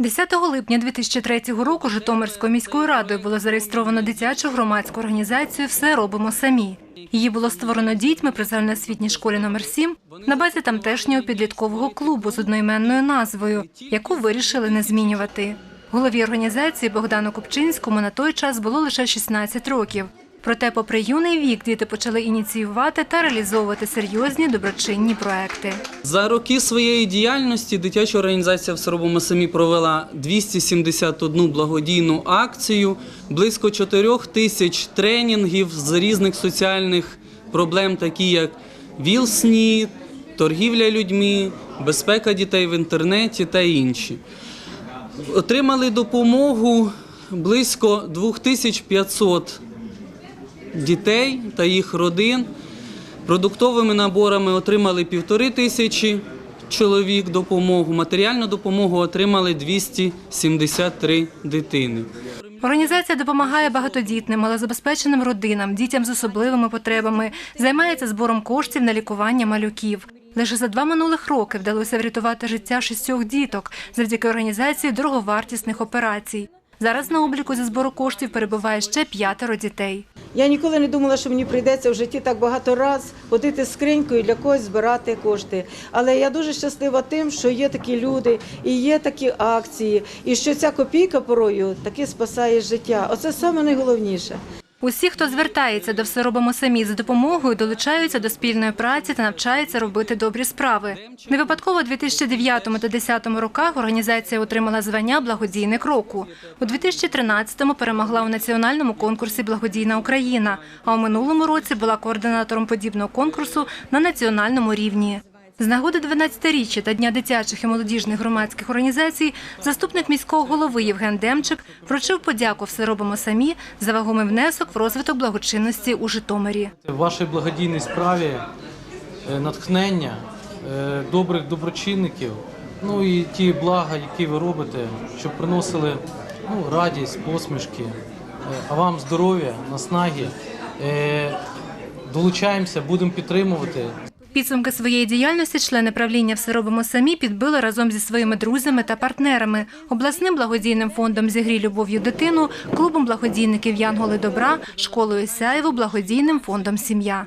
10 липня 2003 року Житомирською міською радою було зареєстровано дитячу громадську організацію Все робимо самі. Її було створено дітьми при загальноосвітній школі номер 7 на базі тамтешнього підліткового клубу з одноіменною назвою, яку вирішили не змінювати. Голові організації Богдану Купчинському на той час було лише 16 років. Проте, попри юний вік, діти почали ініціювати та реалізовувати серйозні доброчинні проекти. За роки своєї діяльності дитяча організація «Все робимо самі» провела 271 благодійну акцію, близько 4 тисяч тренінгів з різних соціальних проблем, такі як ВІЛ-СНІД, торгівля людьми, безпека дітей в інтернеті та інші. Отримали допомогу близько 2500 дітей та їх родин. Продуктовими наборами отримали півтори тисячі чоловік допомогу. Матеріальну допомогу отримали 273 дитини. Організація допомагає багатодітним, малозабезпеченим родинам, дітям з особливими потребами, займається збором коштів на лікування малюків. Лише за два минулих роки вдалося врятувати життя шістьох діток завдяки організації дороговартісних операцій. Зараз на обліку зі збору коштів перебуває ще п'ятеро дітей. Я ніколи не думала, що мені прийдеться в житті так багато раз ходити з скринькою для когось збирати кошти. Але я дуже щаслива тим, що є такі люди і є такі акції, і що ця копійка порою таки спасає життя. Оце саме найголовніше. Усі, хто звертається до все робимо самі за допомогою, долучаються до спільної праці та навчаються робити добрі справи. Не випадково у 2009 та 2010 роках організація отримала звання Благодійник року. У 2013-му перемогла у національному конкурсі Благодійна Україна, а у минулому році була координатором подібного конкурсу на національному рівні. З нагоди 12-річчя та Дня дитячих і молодіжних громадських організацій заступник міського голови Євген Демчик вручив подяку «Все робимо самі» за вагомий внесок в розвиток благочинності у Житомирі. В вашій благодійній справі е, натхнення, е, добрих доброчинників, ну і ті блага, які ви робите, щоб приносили ну, радість, посмішки, Е, а вам здоров'я, наснаги. Долучаємося, будемо підтримувати. Підсумки своєї діяльності члени правління «Все робимо самі» підбили разом зі своїми друзями та партнерами, обласним благодійним фондом «Зігрій любов'ю дитину», клубом благодійників «Янголи добра», школою Сяєву, благодійним фондом «Сім'я».